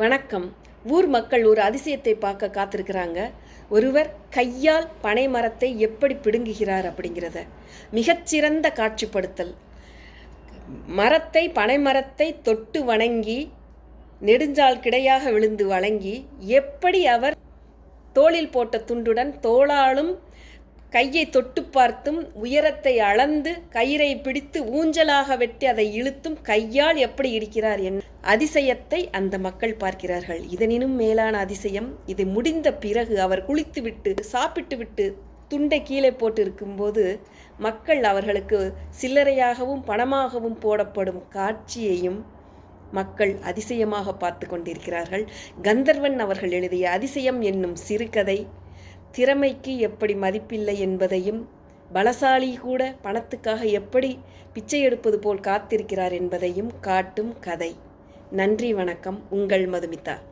வணக்கம். ஊர் மக்கள் ஒரு அதிசயத்தை பார்க்க காத்திருக்கிறாங்க. ஒருவர் கையால் பனை மரத்தை எப்படி பிடுங்குகிறார் அப்படிங்கிறத. மிகச்சிறந்த காட்சிப்படுத்தல். மரத்தை பனை மரத்தை தொட்டு வணங்கி நெடுஞ்சால் கிடையாக விழுந்து வணங்கி எப்படி அவர் தோளில் போட்ட துண்டுடன் தோளாலும் கையை தொட்டு பார்த்தும் உயரத்தை அளந்து கயிறை பிடித்து ஊஞ்சலாக வெட்டி அதை இழுத்தும் கையால் எப்படி இடிக்கிறார் என் அதிசயத்தை அந்த மக்கள் பார்க்கிறார்கள். இதனினும் மேலான அதிசயம் இது முடிந்த பிறகு அவர் குளித்துவிட்டு சாப்பிட்டு விட்டு துண்டை கீழே போட்டு இருக்கும்போது மக்கள் அவர்களுக்கு சில்லறையாகவும் பணமாகவும் போடப்படும் காட்சியையும் மக்கள் அதிசயமாக பார்த்து கொண்டிருக்கிறார்கள். கந்தர்வன் அவர்கள் எழுதிய அதிசயம் என்னும் சிறுகதை திறமைக்கு எப்படி மதிப்பில்லை என்பதையும் பலசாலி கூட பணத்துக்காக எப்படி பிச்சை எடுப்பது போல் காத்திருக்கிறார் என்பதையும் காட்டும் கதை. நன்றி வணக்கம். உங்கள் மதுமிதா.